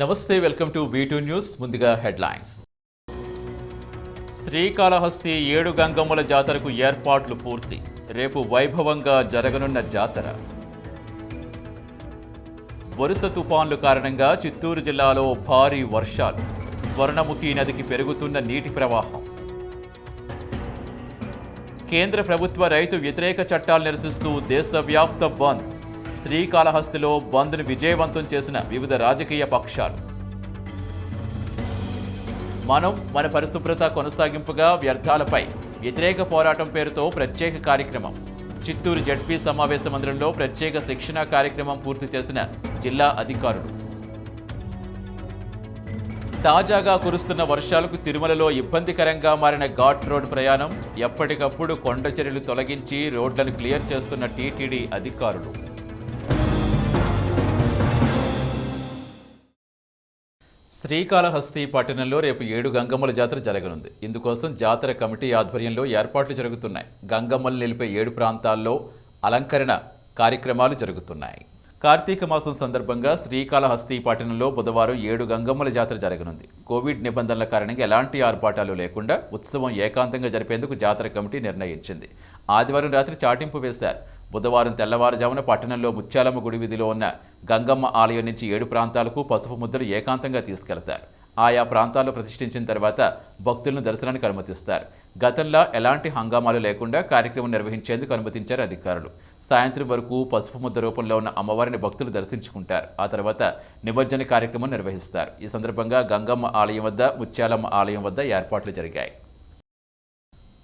నమస్తే welcome to B two news ముందుగా headlines. Srikalahasti ఏడు గంగమ్మల జాతరకు ఏర్పాట్లు పూర్తి. రేపు వైభవంగా జరగనున్న జాతర. వరుస తుపాన్లు కారణంగా చిత్తూరు జిల్లాలో భారీ వర్షాలు. స్వర్ణముఖి నదికి పెరుగుతున్న నీటి ప్రవాహం. కేంద్ర ప్రభుత్వ రైతు వ్యతిరేక చట్టాలు నిరసిస్తూ దేశవ్యాప్త బంద్. శ్రీకాళహస్తిలో బంద్ను విజయవంతం చేసిన వివిధ రాజకీయ పక్షాలు. మనం మన పరిశుభ్రత కొనసాగింపుగా వ్యర్థాలపై వ్యతిరేక పోరాటం పేరుతో ప్రత్యేక కార్యక్రమం. చిత్తూరు జడ్పీ సమావేశ మందిరంలో ప్రత్యేక శిక్షణా కార్యక్రమం పూర్తి చేసిన జిల్లా అధికారులు. తాజాగా కురుస్తున్న వర్షాలకు తిరుమలలో ఇబ్బందికరంగా మారిన ఘాట్ రోడ్ ప్రయాణం ఎప్పటికప్పుడు కొండ చర్యలు తొలగించి రోడ్లను క్లియర్ చేస్తున్న టీటీడీ అధికారులు. శ్రీకాళహస్తి పట్టణంలో రేపు ఏడు గంగమ్మల జాతర జరగనుంది. ఇందుకోసం జాతర కమిటీ ఆధ్వర్యంలో ఏర్పాట్లు జరుగుతున్నాయి. గంగమ్మలు నిలిపే ఏడు ప్రాంతాల్లో అలంకరణ కార్యక్రమాలు జరుగుతున్నాయి. కార్తీక మాసం సందర్భంగా శ్రీకాళహస్తి పట్టణంలో బుధవారం ఏడు గంగమ్మల జాతర జరగనుంది. కోవిడ్ నిబంధనల కారణంగా ఎలాంటి ఆర్పాటాలు లేకుండా ఉత్సవం ఏకాంతంగా జరిపేందుకు జాతర కమిటీ నిర్ణయించింది. ఆదివారం రాత్రి చాటింపు వేశారు. బుధవారం తెల్లవారుజామున పట్టణంలో ముత్యాలమ్మ గుడి వీధిలో ఉన్న గంగమ్మ ఆలయం నుంచి ఏడు ప్రాంతాలకు పసుపు ముద్దలు ఏకాంతంగా తీసుకెళ్తారు. ఆయా ప్రాంతాల్లో ప్రతిష్ఠించిన తర్వాత భక్తులను దర్శనానికి అనుమతిస్తారు. గతంలో ఎలాంటి హంగామాలు లేకుండా కార్యక్రమం నిర్వహించేందుకు అనుమతించారు అధికారులు. సాయంత్రం వరకు పసుపు ముద్ద రూపంలో ఉన్న అమ్మవారిని భక్తులు దర్శించుకుంటారు. ఆ తర్వాత నిమజ్జన కార్యక్రమం నిర్వహిస్తారు. ఈ సందర్భంగా గంగమ్మ ఆలయం వద్ద ముత్యాలమ్మ ఆలయం వద్ద ఏర్పాట్లు జరిగాయి.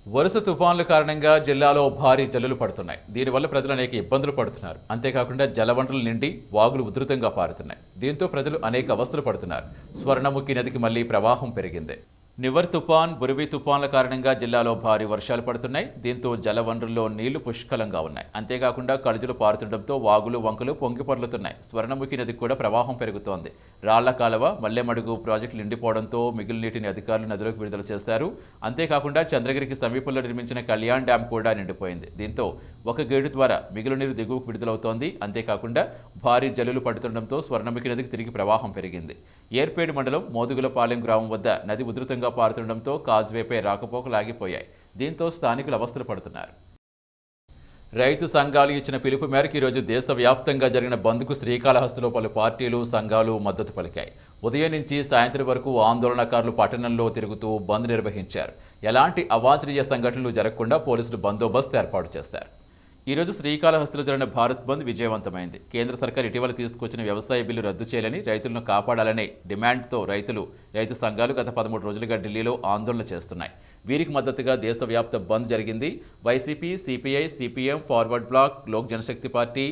వరుస తుఫాన్ల కారణంగా జిల్లాలో భారీ జల్లులు పడుతున్నాయి. దీనివల్ల ప్రజలు అనేక ఇబ్బందులు పడుతున్నారు. అంతేకాకుండా జలవనరులు నిండి వాగులు ఉధృతంగా పారుతున్నాయి. దీంతో ప్రజలు అనేక అవస్థలు పడుతున్నారు. స్వర్ణముఖి నదికి మళ్ళీ ప్రవాహం పెరిగింది. నివర్ తుఫాన్ బురివి తుఫాన్ల కారణంగా జిల్లాలో భారీ వర్షాలు పడుతున్నాయి. దీంతో జలవనరుల్లో నీళ్ళు పుష్కలంగా ఉన్నాయి. అంతేకాకుండా కలుజులు పారుతుండటంతో వాగులు వంకలు పొంగి పొర్లుతున్నాయి. స్వర్ణముఖి నదికి కూడా ప్రవాహం పెరుగుతోంది. రాళ్ళ కాలువ మల్లెమడుగు ప్రాజెక్టులు నిండిపోవడంతో మిగిలిన నీటిని అధికారులు నదిలోకి విడుదల చేశారు. అంతేకాకుండా చంద్రగిరికి సమీపంలో నిర్మించిన కళ్యాణ్ డ్యాం కూడా నిండిపోయింది. దీంతో ఒక గేటు ద్వారా మిగిలిన నీరు దిగువకు విడుదలవుతోంది. అంతేకాకుండా భారీ జల్లులు పడుతుండటంతో స్వర్ణముఖి నదికి తిరిగి ప్రవాహం పెరిగింది. ఏర్పేడు మండలం మోదుగులపాలెం గ్రామం వద్ద నది ఉధృతంగా పారుతుండటంతో కాజ్వేపై రాకపోకలు ఆగిపోయాయి దీంతో స్థానికులు అవస్థలు పడుతున్నారు. రైతు సంఘాలు ఇచ్చిన పిలుపు మేరకు ఈరోజు దేశవ్యాప్తంగా జరిగిన బంద్కు శ్రీకాళహస్తిలో పలు పార్టీలు సంఘాలు మద్దతు పలికాయి. ఉదయం నుంచి సాయంత్రం వరకు ఆందోళనకారులు పట్టణంలో తిరుగుతూ బంద్ నిర్వహించారు. ఎలాంటి అవాంఛనీయ సంఘటనలు జరగకుండా పోలీసులు బందోబస్తు ఏర్పాటు చేశారు ఈరోజు శ్రీకాళహస్తిలో జరిగిన భారత్ బంద్ విజయవంతమైంది. కేంద్ర సర్కార్ ఇటీవల తీసుకొచ్చిన వ్యవసాయ బిల్లు రద్దు చేయాలని రైతులను కాపాడాలనే డిమాండ్తో రైతులు రైతు సంఘాలు గత పదమూడు రోజులుగా ఢిల్లీలో ఆందోళన చేస్తున్నాయి. వీరికి మద్దతుగా దేశవ్యాప్త బంద్ జరిగింది. YCP CPI CPM Forward Bloc Lok Janshakti party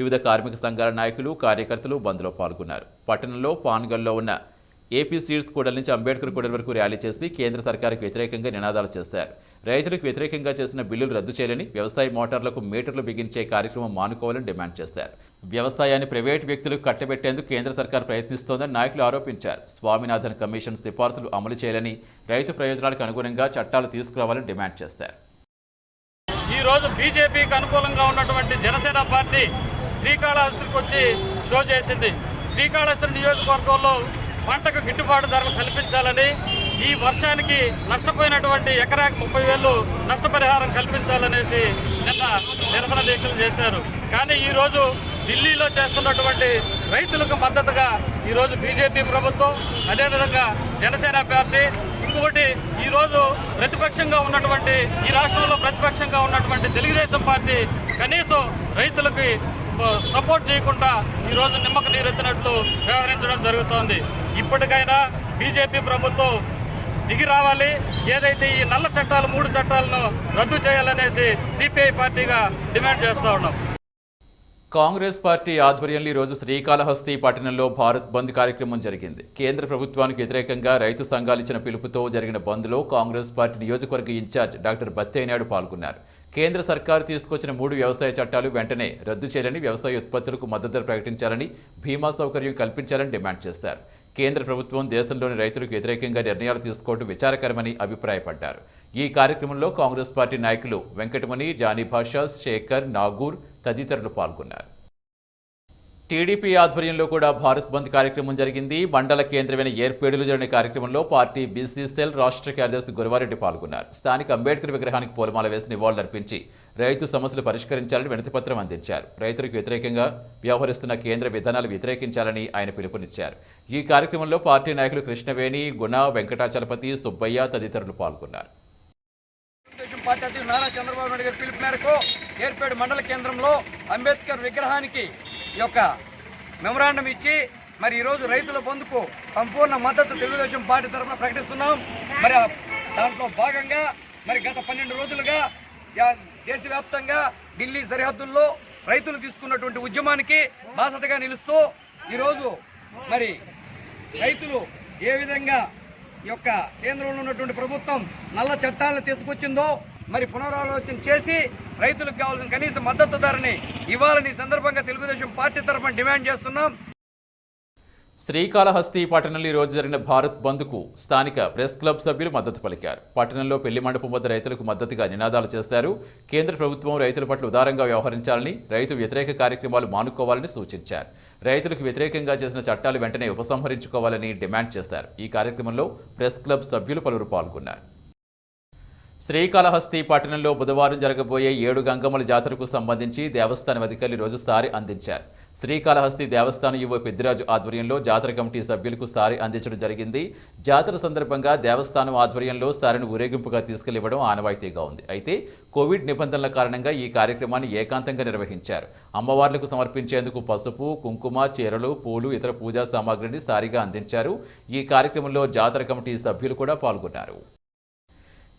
వివిధ కార్మిక సంఘాల నాయకులు కార్యకర్తలు బంద్లో పాల్గొన్నారు. పట్టణంలో పాన్గల్లో ఉన్న ఏపీ సీడ్స్ కూడలి నుంచి అంబేద్కర్ కూడలి వరకు ర్యాలీ చేసి కేంద్ర సర్కారుకు వ్యతిరేకంగా నినాదాలు చేశారు. రైతులకు వ్యతిరేకంగా చేసిన బిల్లులు రద్దు చేయాలని వ్యవసాయ మోటార్లకు మీటర్లు బిగించే కార్యక్రమం మానుకోవాలని డిమాండ్ చేశారు. వ్యవసాయాన్ని ప్రైవేటు వ్యక్తులకు కట్టబెట్టేందుకు కేంద్ర సర్కార్ ప్రయత్నిస్తోందని నాయకులు ఆరోపించారు. స్వామినాథన్ కమిషన్ సిఫార్సులు అమలు చేయాలని రైతు ప్రయోజనాలకు అనుగుణంగా చట్టాలు తీసుకురావాలని డిమాండ్ చేశారు. ఈ రోజు బీజేపీకి అనుకూలంగా ఉన్నటువంటి జనసేన పార్టీ శ్రీకాళహస్తికి వచ్చి షో చేసింది. శ్రీకాళహస్తి నియోజకవర్గంలో పంటకు గిట్టుబాటు ధరలు కల్పించాలని ఈ వర్షానికి నష్టపోయినటువంటి ఎకరాకి ముప్పై వేలు నష్టపరిహారం కల్పించాలనేసి నిన్న నిరసన దీక్షలు చేశారు. కానీ ఈరోజు ఢిల్లీలో చేస్తున్నటువంటి రైతులకు మద్దతుగా ఈరోజు బీజేపీ ప్రభుత్వం అదేవిధంగా జనసేన పార్టీ ఇంకొకటి ఈరోజు ప్రతిపక్షంగా ఉన్నటువంటి ఈ రాష్ట్రంలో ప్రతిపక్షంగా ఉన్నటువంటి తెలుగుదేశం పార్టీ కనీసం రైతులకి సపోర్ట్ చేయకుండా ఈ రోజు నిమ్మక నీరెత్తినట్లు వ్యవహరించడం జరుగుతోంది. ఇప్పటికైనా బీజేపీ ప్రభుత్వం దిగి రావాలి. ఏదైతే ఈ నల్ల చట్టాలు మూడు చట్టాలను రద్దు చేయాలనేసి సిపిఐ పార్టీగా డిమాండ్ చేస్తూ ఉన్నాం. కాంగ్రెస్ పార్టీ ఆధ్వర్యంలో ఈరోజు శ్రీకాళహస్తి పట్టణంలో భారత్ బంద్ కార్యక్రమం జరిగింది. కేంద్ర ప్రభుత్వానికి వ్యతిరేకంగా రైతు సంఘాలు ఇచ్చిన పిలుపుతో జరిగిన బంద్లో కాంగ్రెస్ పార్టీ నియోజకవర్గ ఇన్ఛార్జ్ డాక్టర్ బత్తేనాయుడు పాల్గొన్నారు. కేంద్ర సర్కారు తీసుకొచ్చిన మూడు వ్యవసాయ చట్టాలు వెంటనే రద్దు చేయాలని వ్యవసాయ ఉత్పత్తులకు మద్దతు ప్రకటించాలని భీమా సౌకర్యం కల్పించాలని డిమాండ్ చేశారు. కేంద్ర ప్రభుత్వం దేశంలోని రైతులకు వ్యతిరేకంగా నిర్ణయాలు తీసుకోవడం విచారకరమని అభిప్రాయపడ్డారు. ఈ కార్యక్రమంలో కాంగ్రెస్ పార్టీ నాయకులు వెంకటమణి జానీ భాషా శేఖర్ నాగూర్ తదితరులు పాల్గొన్నారు. టీడీపీ ఆధ్వర్యంలో కూడా భారత్ బంద్ కార్యక్రమం జరిగింది. మండల కేంద్రమైన ఏర్పేడులో జరిగిన కార్యక్రమంలో పార్టీ బిజినెస్ సెల్ రాష్ట్ర కార్యదర్శి గురవారెడ్డి పాల్గొన్నారు. స్థానిక అంబేద్కర్ విగ్రహానికి పూలమాల వేసి నివాళులర్పించి రైతు సమస్యలు పరిష్కరించాలని వినతిపత్రం అందించారు. రైతులకు వ్యతిరేకంగా వ్యవహరిస్తున్న కేంద్ర విధానాలు వ్యతిరేకించాలని ఆయన పిలుపునిచ్చారు. ఈ కార్యక్రమంలో పార్టీ నాయకులు కృష్ణవేణి గుణ వెంకటాచలపతి సుబ్బయ్య తదితరులు పాల్గొన్నారు. పార్టీ నారా చంద్రబాబు నాయుడు గారి పిలుపు మేరకు ఏర్పేడు మండల కేంద్రంలో అంబేద్కర్ విగ్రహానికి ఈ యొక్క మెమరాండం ఇచ్చి మరి ఈరోజు రైతుల బంధుకు సంపూర్ణ మద్దతు తెలుగుదేశం పార్టీ తరఫున ప్రకటిస్తున్నాం. మరి దాంట్లో భాగంగా మరి గత పన్నెండు రోజులుగా దేశవ్యాప్తంగా ఢిల్లీ సరిహద్దుల్లో రైతులు తీసుకున్నటువంటి ఉద్యమానికి బాసతగా నిలుస్తూ ఈరోజు మరి రైతులు ఏ విధంగా ఈ యొక్క కేంద్రంలో ఉన్నటువంటి ప్రభుత్వం నల్ల చట్టాలను తీసుకొచ్చిందో మరి పునరాలోచన చేసి రైతులకు కావాల్సిన కనీస మద్దతు ధరని ఇవ్వాలని సందర్భంగా తెలుగుదేశం పార్టీ తరఫున డిమాండ్ చేస్తున్నాం. శ్రీకాళహస్తి పట్టణంలో ఈ రోజు జరిగిన భారత్ బంద్కు స్థానిక ప్రెస్ క్లబ్ సభ్యులు మద్దతు పలికారు. పట్టణంలో పెళ్ళి మండపం వద్ద రైతులకు మద్దతుగా నినాదాలు చేశారు కేంద్ర ప్రభుత్వం రైతుల పట్ల ఉదారంగా వ్యవహరించాలని రైతు వ్యతిరేక కార్యక్రమాలు మానుకోవాలని సూచించారు. రైతులకు వ్యతిరేకంగా చేసిన చట్టాలు వెంటనే ఉపసంహరించుకోవాలని డిమాండ్ చేశారు. ఈ కార్యక్రమంలో ప్రెస్ క్లబ్ సభ్యులు పలువురు పాల్గొన్నారు. శ్రీకాళహస్తి పట్టణంలో బుధవారం జరగబోయే ఏడు గంగమ్మల జాతరకు సంబంధించి దేవస్థానం అధికారులు రోజు సారి అందించారు. శ్రీకాళహస్తి దేవస్థానం యువ పెద్దిరాజు ఆధ్వర్యంలో జాతర కమిటీ సభ్యులకు సారి అందించడం జరిగింది. జాతర సందర్భంగా దేవస్థానం ఆధ్వర్యంలో సారిని ఊరేగింపుగా తీసుకెళ్ళివ్వడం ఆనవాయితీగా ఉంది. అయితే కోవిడ్ నిబంధనల కారణంగా ఈ కార్యక్రమాన్ని ఏకాంతంగా నిర్వహించారు. అమ్మవార్లకు సమర్పించేందుకు పసుపు కుంకుమ చీరలు పూలు ఇతర పూజా సామాగ్రిని సారిగా అందించారు. ఈ కార్యక్రమంలో జాతర కమిటీ సభ్యులు కూడా పాల్గొన్నారు.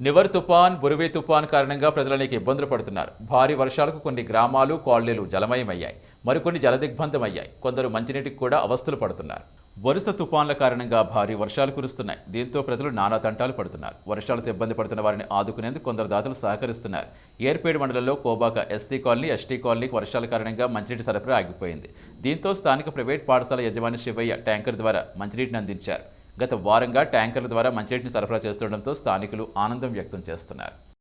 నివర్ తుపాన్ బురువే తుపాన్ కారణంగా ప్రజలు అనేక ఇబ్బందులు పడుతున్నారు. భారీ వర్షాలకు కొన్ని గ్రామాలు కాలనీలు జలమయమయ్యాయి. మరికొన్ని జలదిగ్బంధమయ్యాయి కొందరు మంచినీటికి కూడా అవస్థలు పడుతున్నారు. వరుస తుపాన్ల కారణంగా భారీ వర్షాలు కురుస్తున్నాయి. దీంతో ప్రజలు నానా తంటాలు పడుతున్నారు. వర్షాలతో ఇబ్బంది పడుతున్న వారిని ఆదుకునేందుకు కొందరు దాతలు సహకరిస్తున్నారు. ఏర్పేడు మండలంలో కోబాక ఎస్టీ కాలనీ ఎస్టీ కాలనీకి వర్షాల కారణంగా మంచినీటి సరఫరా ఆగిపోయింది. దీంతో స్థానిక ప్రైవేట్ పాఠశాల యజమాని శివయ్య ట్యాంకర్ ద్వారా మంచినీటిని అందించారు. గత వారంగా ట్యాంకర్ల ద్వారా మంచినీటిని సరఫరా చేస్తుండటంతో స్థానికులు ఆనందం వ్యక్తం చేస్తున్నారు.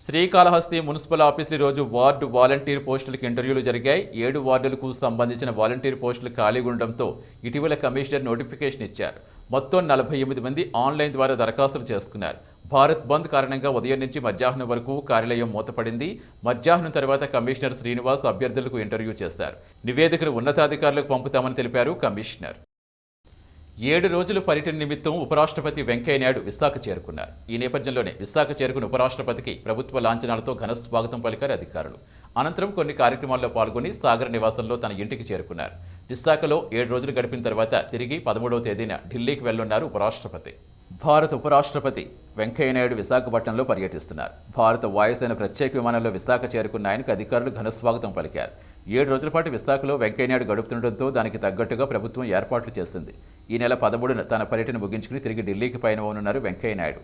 శ్రీకాళహస్తి మున్సిపల్ ఆఫీసులు ఈరోజు రోజు వార్డు వాలంటీర్ పోస్టులకు ఇంటర్వ్యూలు జరిగాయి. ఏడు వార్డులకు సంబంధించిన వాలంటీర్ పోస్టులు ఖాళీగా ఉండడంతో ఇటీవల కమిషనర్ నోటిఫికేషన్ ఇచ్చారు. మొత్తం నలభై ఎనిమిది మంది ఆన్లైన్ ద్వారా దరఖాస్తులు చేసుకున్నారు. భారత్ బంద్ కారణంగా ఉదయం నుంచి మధ్యాహ్నం వరకు కార్యాలయం మూతపడింది. మధ్యాహ్నం తర్వాత కమిషనర్ శ్రీనివాస్ అభ్యర్థులకు ఇంటర్వ్యూ చేశారు. నివేదికను ఉన్నతాధికారులకు పంపుతామని తెలిపారు కమిషనర్. ఏడు రోజుల పర్యటన నిమిత్తం ఉపరాష్ట్రపతి వెంకయ్యనాయుడు విశాఖ చేరుకున్నారు. ఈ నేపథ్యంలోనే విశాఖ చేరుకున్న ఉపరాష్ట్రపతికి ప్రభుత్వ లాంఛనాలతో ఘన స్వాగతం పలికారు అధికారులు. అనంతరం కొన్ని కార్యక్రమాల్లో పాల్గొని సాగర్ నివాసంలో తన ఇంటికి చేరుకున్నారు. విశాఖలో ఏడు రోజులు గడిపిన తర్వాత తిరిగి పదమూడవ తేదీన ఢిల్లీకి వెళ్ళున్నారు ఉపరాష్ట్రపతి. భారత ఉపరాష్ట్రపతి వెంకయ్యనాయుడు విశాఖపట్నంలో పర్యటిస్తున్నారు. భారత వాయుసేన ప్రత్యేక విమానంలో విశాఖ చేరుకున్న ఆయనకు అధికారులు ఘనస్వాగతం పలికారు. ఏడు రోజుల పాటు విశాఖలో వెంకయ్యనాయుడు గడుపుతుండటంతో దానికి తగ్గట్టుగా ప్రభుత్వం ఏర్పాట్లు చేసింది. ఈ నెల పదమూడున తన పర్యటన ముగించుకుని తిరిగి ఢిల్లీకి పయనమవునున్నారు వెంకయ్యనాయుడు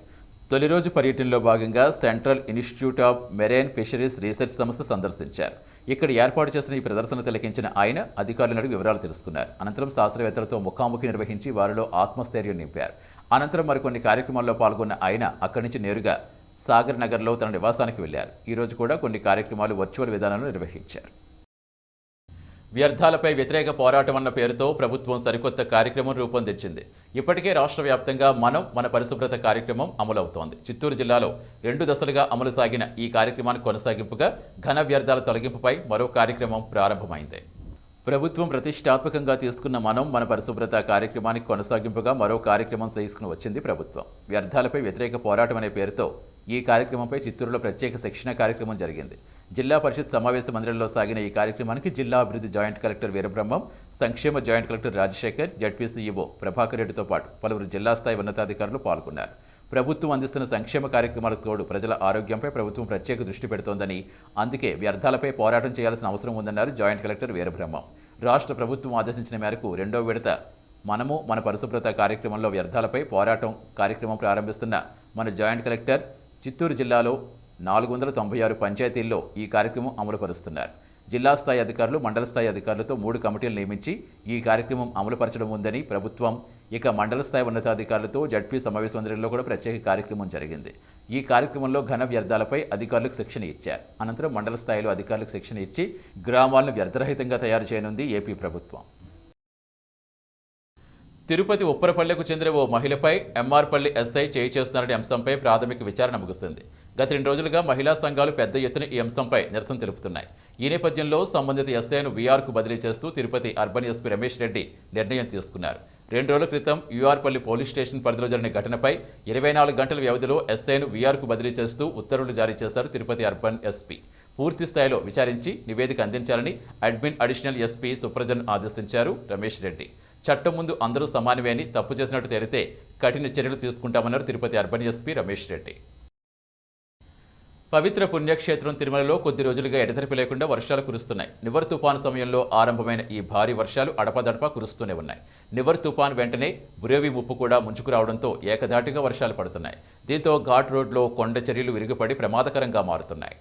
తొలి రోజు పర్యటనలో భాగంగా Central Institute of Marine Fisheries Research సంస్థ సందర్శించారు. ఇక్కడ ఏర్పాటు చేసిన ఈ ప్రదర్శన తిలకించిన ఆయన అధికారులను అడిగి వివరాలు తెలుసుకున్నారు. అనంతరం శాస్త్రవేత్తలతో ముఖాముఖి నిర్వహించి వారిలో ఆత్మస్థైర్యం నింపారు. అనంతరం మరికొన్ని కార్యక్రమాల్లో పాల్గొన్న ఆయన అక్కడి నుంచి నేరుగా సాగర్ నగర్లో తన నివాసానికి వెళ్ళారు ఈరోజు కూడా కొన్ని కార్యక్రమాలు వర్చువల్ విధానంలో నిర్వహించారు. వ్యర్థాలపై వ్యతిరేక పోరాటం అన్న పేరుతో ప్రభుత్వం సరికొత్త కార్యక్రమం రూపొందించింది. ఇప్పటికే రాష్ట్ర వ్యాప్తంగా మనం మన పరిశుభ్రత కార్యక్రమం అమలవుతోంది. చిత్తూరు జిల్లాలో రెండు దశలుగా అమలు సాగిన ఈ కార్యక్రమానికి కొనసాగింపుగా ఘన వ్యర్థాల తొలగింపుపై మరో కార్యక్రమం ప్రారంభమైంది. ప్రభుత్వం ప్రతిష్టాత్మకంగా తీసుకున్న మనం మన పరిశుభ్రత కార్యక్రమానికి కొనసాగింపుగా మరో కార్యక్రమం తీసుకుని వచ్చింది ప్రభుత్వం. వ్యర్థాలపై వ్యతిరేక పోరాటం అనే పేరుతో ఈ కార్యక్రమంపై చిత్తూరులో ప్రత్యేక శిక్షణ కార్యక్రమం జరిగింది. జిల్లా పరిషత్ సమావేశ మందిరంలో సాగిన ఈ కార్యక్రమానికి జిల్లా అభివృద్ధి జాయింట్ కలెక్టర్ వీరబ్రహ్మం సంక్షేమ joint collector Rajasekhar ZP CEO Prabhakar రెడ్డితో పాటు పలువురు జిల్లా స్థాయి ఉన్నతాధికారులు పాల్గొన్నారు. ప్రభుత్వం అందిస్తున్న సంక్షేమ కార్యక్రమాలకు తోడు ప్రజల ఆరోగ్యంపై ప్రభుత్వం ప్రత్యేక దృష్టి పెడుతోందని అందుకే వ్యర్థాలపై పోరాటం చేయాల్సిన అవసరం ఉందన్నారు జాయింట్ కలెక్టర్ వీరబ్రహ్మం. రాష్ట్ర ప్రభుత్వం ఆదేశించిన మేరకు రెండో విడత మనము మన పరిశుభ్రత కార్యక్రమంలో వ్యర్థాలపై పోరాటం కార్యక్రమం ప్రారంభిస్తున్న మన జాయింట్ కలెక్టర్ చిత్తూరు జిల్లాలో నాలుగు వందల తొంభై ఆరు పంచాయతీల్లో ఈ కార్యక్రమం అమలుపరుస్తున్నారు. జిల్లా స్థాయి అధికారులు మండల స్థాయి అధికారులతో మూడు కమిటీలు నియమించి ఈ కార్యక్రమం అమలుపరచడం ఉందని ప్రభుత్వం ఇక మండల స్థాయి ఉన్నతాధికారులతో జడ్పీ సమావేశ మందిరంలో కూడా ప్రత్యేక కార్యక్రమం జరిగింది. ఈ కార్యక్రమంలో ఘన వ్యర్థాలపై అధికారులకు శిక్షణ ఇచ్చారు. అనంతరం మండల స్థాయిలో అధికారులకు శిక్షణ ఇచ్చి గ్రామాలను వ్యర్థరహితంగా తయారు చేయనుంది ఏపీ ప్రభుత్వం. తిరుపతి ఉప్పరపల్లెకు చెందిన ఓ మహిళపై ఎంఆర్పల్లి ఎస్ఐ చేయి చేస్తున్నారనే అంశంపై ప్రాథమిక విచారణ ముగుస్తుంది. గత రెండు రోజులుగా మహిళా సంఘాలు పెద్ద ఎత్తున ఈ అంశంపై నిరసన తెలుపుతున్నాయి. ఈ నేపథ్యంలో సంబంధిత ఎస్ఐను వీఆర్కు బదిలీ చేస్తూ తిరుపతి అర్బన్ ఎస్పీ రమేష్ రెడ్డి నిర్ణయం తీసుకున్నారు. రెండు రోజుల క్రితం యూఆర్పల్లి పోలీస్ స్టేషన్ పరిధిలో జరిగిన ఘటనపై ఇరవై నాలుగు గంటల వ్యవధిలో ఎస్ఐను వీఆర్కు బదిలీ చేస్తూ ఉత్తర్వులు జారీ చేశారు తిరుపతి అర్బన్ ఎస్పీ. పూర్తి స్థాయిలో విచారించి నివేదిక అందించాలని అడ్మిన్ అడిషనల్ ఎస్పీ సుప్రజన్ ఆదేశించారు రమేష్ రెడ్డి. చట్టం ముందు అందరూ సమానమే అని తప్పు చేసినట్టు తేలితే కఠిన చర్యలు తీసుకుంటామన్నారు తిరుపతి అర్బన్ ఎస్పీ రమేష్ రెడ్డి. పవిత్ర పుణ్యక్షేత్రం తిరుమలలో కొద్ది రోజులుగా ఎడతెరిపి లేకుండా వర్షాలు కురుస్తున్నాయి. నివర్ తుపాను సమయంలో ఆరంభమైన ఈ భారీ వర్షాలు అడపదడప కురుస్తూనే ఉన్నాయి. నివర్ తుపాన్ వెంటనే బురేవి ముప్పు కూడా ముంచుకు రావడంతో ఏకధాటిగా వర్షాలు పడుతున్నాయి. దీంతో ఘాట్ రోడ్లో కొండ చర్యలు విరిగిపడి ప్రమాదకరంగా మారుతున్నాయి.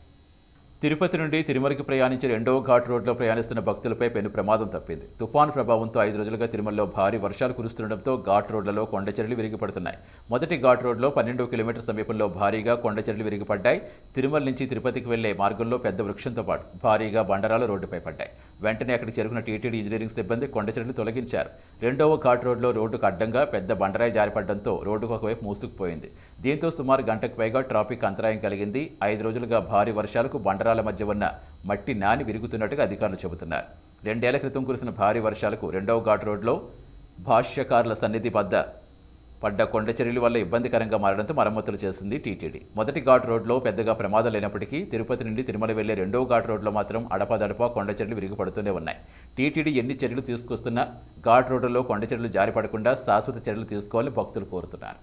తిరుపతి నుండి తిరుమలకి ప్రయాణించే రెండవ ఘాట్ రోడ్లో ప్రయాణిస్తున్న భక్తులపై పెను ప్రమాదం తప్పింది. తుఫాను ప్రభావంతో ఐదు రోజులుగా తిరుమలలో భారీ వర్షాలు కురుస్తుండటంతో ఘాట్ రోడ్లలో కొండచెరలు విరిగిపడుతున్నాయి. మొదటి ఘాట్ రోడ్లో పన్నెండు కిలోమీటర్ సమీపంలో భారీగా కొండచెరలు విరిగిపడ్డాయి. తిరుమల నుంచి తిరుపతికి వెళ్ళే మార్గంలో పెద్ద వృక్షంతో పాటు భారీగా బండరాలు రోడ్డుపై పడ్డాయి. వెంటనే అక్కడికి చేరుకున్న టీటీడీ ఇంజనీరింగ్ సిబ్బంది కొండచెట్లు తొలగించారు. రెండవ ఘాట్ రోడ్లో రోడ్డుకు అడ్డంగా పెద్ద బండరాయి జారిపడడంతో రోడ్డుకు ఒకవైపు మూసుకుపోయింది. దీంతో సుమారు గంటకు పైగా ట్రాఫిక్ అంతరాయం కలిగింది. ఐదు రోజులుగా భారీ వర్షాలకు బండరాల మధ్య ఉన్న మట్టి నాని విరుగుతున్నట్టుగా అధికారులు చెబుతున్నారు. రెండేళ్ళ క్రితం కురిసిన భారీ వర్షాలకు రెండవ ఘాట్ రోడ్లో భాష్యకారుల సన్నిధి వద్ద పడ్డ కొండ చర్యల వల్ల ఇబ్బందికరంగా మారడంతో మరమ్మతులు చేసింది టీటీడీ. మొదటి ఘాట్ రోడ్లో పెద్దగా ప్రమాదం లేనప్పటికీ తిరుపతి నుండి తిరుమల వెళ్ళే రెండవ ఘాట్ రోడ్లో మాత్రం అడపాదడపా కొండ చర్యలు విరిగిపడుతూనే ఉన్నాయి. టీటీడీ ఎన్ని చర్యలు తీసుకొస్తున్నా ఘాట్ రోడ్డులో కొండ చర్యలు జారిపడకుండా శాశ్వత చర్యలు తీసుకోవాలని భక్తులు కోరుతున్నారు.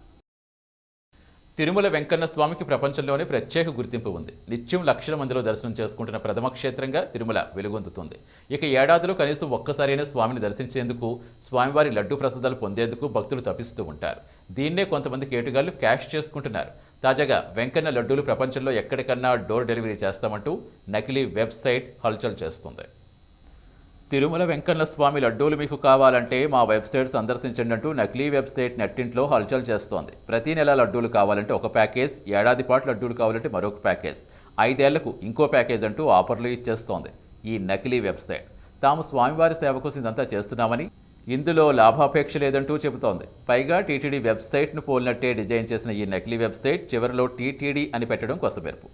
తిరుమల వెంకన్న స్వామికి ప్రపంచంలోనే ప్రత్యేక గుర్తింపు ఉంది. నిత్యం లక్షల మందిలో దర్శనం చేసుకుంటున్న ప్రథమ క్షేత్రంగా తిరుమల వెలుగొందుతుంది. ఇక ఏడాదిలో కనీసం ఒక్కసారైనా స్వామిని దర్శించేందుకు స్వామివారి లడ్డు ప్రసాదాలు పొందేందుకు భక్తులు తప్పిస్తూ ఉంటారు. దీన్నే కొంతమంది కేటుగాళ్ళు క్యాష్ చేసుకుంటున్నారు. తాజాగా వెంకన్న లడ్డూలు ప్రపంచంలో ఎక్కడికన్నా డోర్ డెలివరీ చేస్తామంటూ నకిలీ వెబ్సైట్ హల్చల్ చేస్తుంది. తిరుమల వెంకన్న స్వామి లడ్డూలు మీకు కావాలంటే మా వెబ్సైట్ సందర్శించండి అంటూ నకిలీ వెబ్సైట్ నెట్టింట్లో హల్చల్ చేస్తోంది. ప్రతి నెల లడ్డూలు కావాలంటే ఒక ప్యాకేజ్ ఏడాది పాటు లడ్డూలు కావాలంటే మరొక ప్యాకేజ్. ఐదేళ్ళకు ఇంకో ప్యాకేజ్ అంటూ ఆఫర్లు ఇచ్చేస్తోంది ఈ నకిలీ వెబ్సైట్. తాము స్వామివారి సేవ కోసం ఇదంతా చేస్తున్నామని ఇందులో లాభాపేక్ష లేదంటూ చెబుతోంది. పైగా టీటీడీ వెబ్సైట్ను పోలినట్టే డిజైన్ చేసిన ఈ నకిలీ వెబ్సైట్ చివరిలో టీటీడీ అని పెట్టడం కొసమెరుపు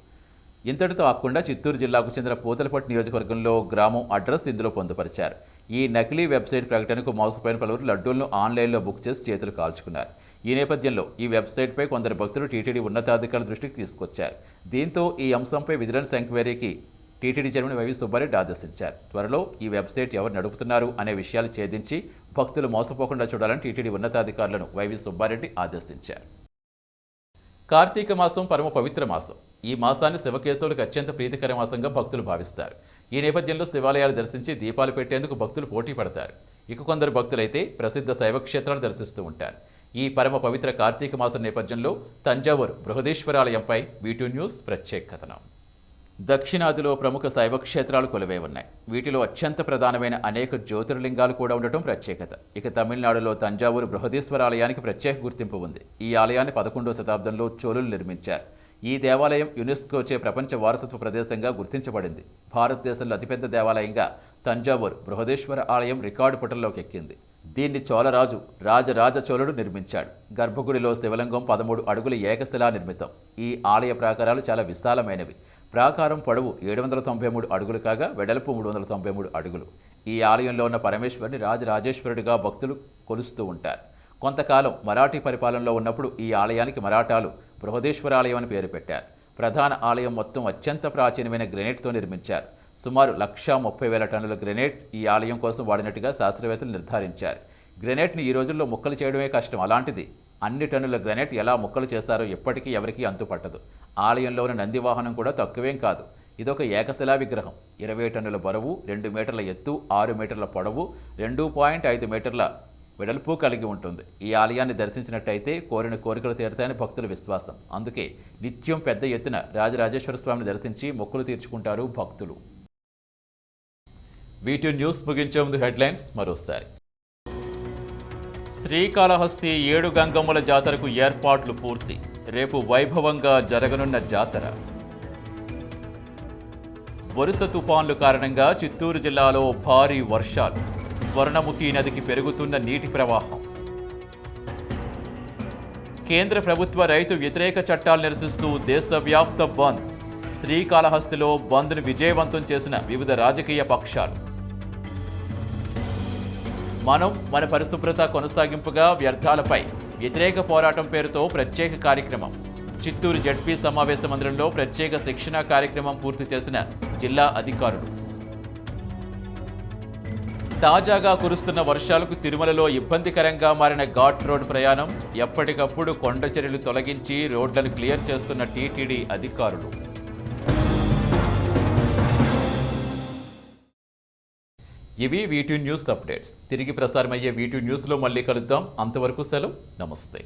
ఇంతటితో ఆకుండా చిత్తూరు జిల్లాకు చెందిన పూతలపట్టు నియోజకవర్గంలో గ్రామం అడ్రస్ ఇందులో పొందుపరిచారు. ఈ నకిలీ వెబ్సైట్ ప్రకటనకు మోసపోయిన పలువురు లడ్డూలను ఆన్లైన్లో బుక్ చేసి చేతులు కాల్చుకున్నారు. ఈ నేపథ్యంలో ఈ వెబ్సైట్పై కొందరు భక్తులు టీటీడీ ఉన్నతాధికారుల దృష్టికి తీసుకొచ్చారు. దీంతో ఈ అంశంపై విజిలెన్స్ ఎంక్వైరీకి టీటీడీ చైర్మన్ వైవి సుబ్బారెడ్డి ఆదేశించారు. త్వరలో ఈ వెబ్సైట్ ఎవరు నడుపుతున్నారు అనే విషయాలు ఛేదించి భక్తులు మోసపోకుండా చూడాలని టీటీడీ ఉన్నతాధికారులను వైవి సుబ్బారెడ్డి ఆదేశించారు. కార్తీక మాసం పరమ పవిత్ర మాసం. ఈ మాసాన్ని శివకేశవులకు అత్యంత ప్రీతికర మాసంగా భక్తులు భావిస్తారు. ఈ నేపథ్యంలో శివాలయాలు దర్శించి దీపాలు పెట్టేందుకు భక్తులు పోటీ పడతారు. ఇక కొందరు భక్తులైతే ప్రసిద్ధ శైవక్షేత్రాలు దర్శిస్తూ ఉంటారు. ఈ పరమ పవిత్ర కార్తీక మాసం నేపథ్యంలో తంజావూరు బృహదేశ్వరాలయంపై వీటూ న్యూస్ ప్రత్యేక కథనం. దక్షిణాదిలో ప్రముఖ శైవ క్షేత్రాలు కొలువై ఉన్నాయి. వీటిలో అత్యంత ప్రధానమైన అనేక జ్యోతిర్లింగాలు కూడా ఉండటం ప్రత్యేకత. ఇక తమిళనాడులో తంజావూరు బృహదీశ్వర ఆలయానికి ప్రత్యేక గుర్తింపు ఉంది. ఈ ఆలయాన్ని పదకొండవ శతాబ్దంలో చోళులు నిర్మించారు. ఈ దేవాలయం యునెస్కోచే ప్రపంచ వారసత్వ ప్రదేశంగా గుర్తించబడింది. భారతదేశంలో అతిపెద్ద దేవాలయంగా తంజావూర్ బృహదేశ్వర ఆలయం రికార్డు పుటల్లోకి ఎక్కింది. దీన్ని చోళరాజు రాజరాజ చోళుడు నిర్మించాడు. గర్భగుడిలో శివలింగం పదమూడు అడుగుల ఏకశిలా నిర్మితం. ఈ ఆలయ ప్రాకారాలు చాలా విశాలమైనవి. ప్రాకారం పొడవు ఏడు వందల తొంభై మూడు అడుగులు కాగా వెడల్పు మూడు వందల తొంభై మూడు అడుగులు. ఈ ఆలయంలో ఉన్న పరమేశ్వరుని రాజరాజేశ్వరుడిగా భక్తులు కొలుస్తూ ఉంటారు. కొంతకాలం మరాఠీ పరిపాలనలో ఉన్నప్పుడు ఈ ఆలయానికి మరాఠాలు బృహదేశ్వర ఆలయం అని పేరు పెట్టారు. ప్రధాన ఆలయం మొత్తం అత్యంత ప్రాచీనమైన గ్రెనేట్తో నిర్మించారు. సుమారు లక్షా ముప్పై వేల టన్నుల గ్రెనేట్ ఈ ఆలయం కోసం వాడినట్టుగా శాస్త్రవేత్తలు నిర్ధారించారు. గ్రెనేట్ని ఈ రోజుల్లో ముక్కలు చేయడమే కష్టం. అలాంటిది అన్ని టన్నుల గ్రెనేట్ ఎలా ముక్కలు చేస్తారో ఎప్పటికీ ఎవరికీ అంతుపట్టదు. ఆలయంలోని నంది వాహనం కూడా తక్కువేం కాదు. ఇదొక ఏకశిలా విగ్రహం. ఇరవై టన్నుల బరువు రెండు మీటర్ల ఎత్తు ఆరు మీటర్ల పొడవు రెండు పాయింట్ ఐదు మీటర్ల వెడల్పు కలిగి ఉంటుంది. ఈ ఆలయాన్ని దర్శించినట్టయితే కోరిన కోరికలు తీరుతాయని భక్తుల విశ్వాసం. అందుకే నిత్యం పెద్ద ఎత్తున రాజరాజేశ్వర స్వామిని దర్శించి మొక్కులు తీర్చుకుంటారు భక్తులు. వీటి న్యూస్ ముగించే ముందు హెడ్లైన్స్ మరోసారి. శ్రీకాళహస్తి ఏడు గంగమ్మల జాతరకు ఏర్పాట్లు పూర్తి. రేపు వైభవంగా జరగనున్న జాతర. వరుస తుపాన్లు కారణంగా చిత్తూరు జిల్లాలో భారీ వర్షాలు. స్వర్ణముఖి నదికి పెరుగుతున్న నీటి ప్రవాహం. కేంద్ర ప్రభుత్వ రైతు వ్యతిరేక చట్టాలు నిరసిస్తూ దేశవ్యాప్త బంద్. శ్రీకాళహస్తిలో బంద్ను విజయవంతం చేసిన వివిధ రాజకీయ పక్షాలు. మనం మన పరిశుభ్రత కొనసాగింపుగా వ్యర్థాలపై వ్యతిరేక పోరాటం పేరుతో ప్రత్యేక కార్యక్రమం. చిత్తూరు జడ్పీ సమావేశ మందిరంలో ప్రత్యేక శిక్షణా కార్యక్రమం పూర్తి చేసిన జిల్లా అధికారులు. తాజాగా కురుస్తున్న వర్షాలకు తిరుమలలో ఇబ్బందికరంగా మారిన ఘాట్ రోడ్ ప్రయాణం ఎప్పటికప్పుడు కొండ చర్యలు తొలగించి రోడ్లను క్లియర్ చేస్తున్న టీటీడీ అధికారులు. ఇవి వీటి న్యూస్ అప్డేట్స్. తిరిగి ప్రసారమయ్యే వీటి న్యూస్లో మళ్ళీ కలుద్దాం. అంతవరకు సెలవు. నమస్తే.